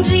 ஓய்வின்றி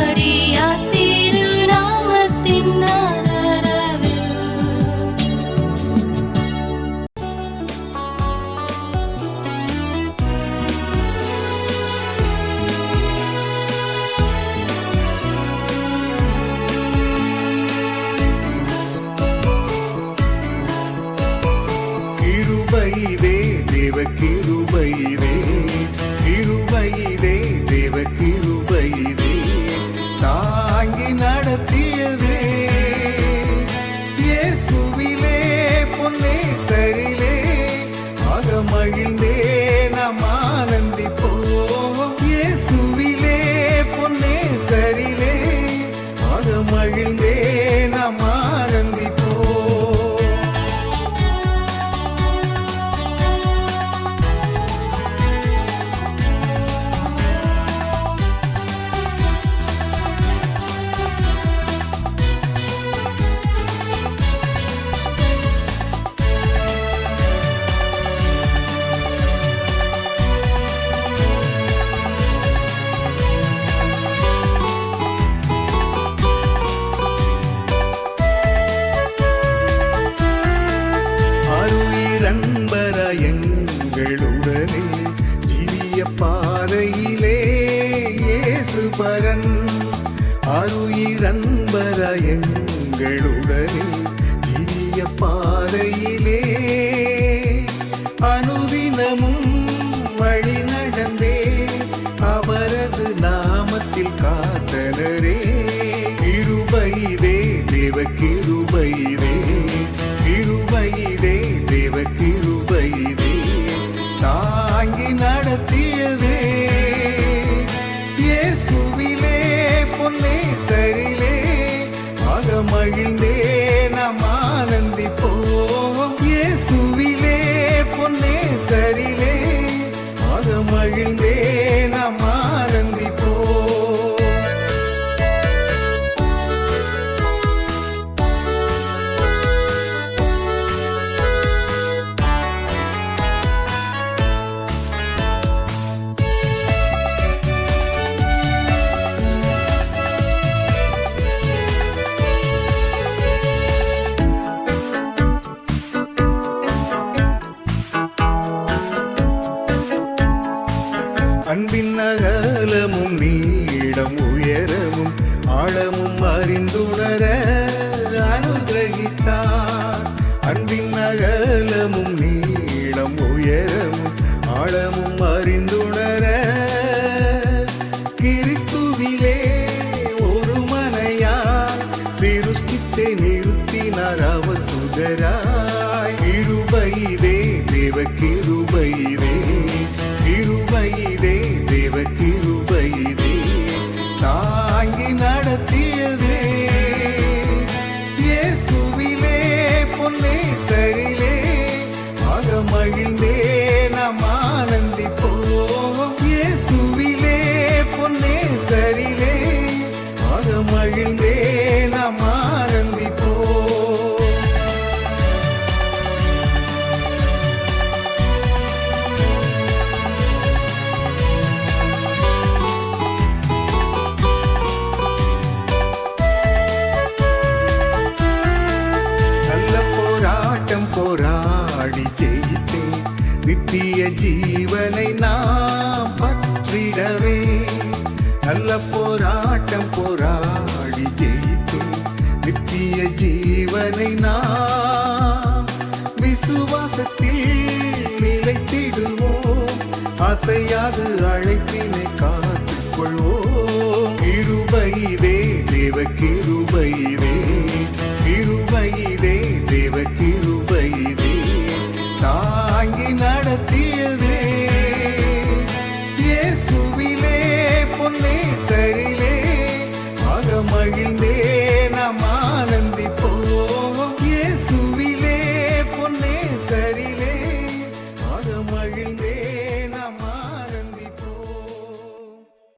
ஜீவிய பாதையிலே இயேசு பரன் அருயிரன்பர எங்களுடனே ஜீவிய பாதையிலே அறிந்துணர போராட்டம் போராடி ஜெயித்தேன் நித்திய ஜீவனை நாம் பற்றிடவே. நல்ல போராட்டம் போராடி ஜெயித்தேன் நித்திய ஜீவனை நாம் விசுவாசத்தில் நிலைத்திடுவோம். அசையாது அழைப்பினை காத்துக் கொள்வோம் கிருபைதே தேவ கிருபைதே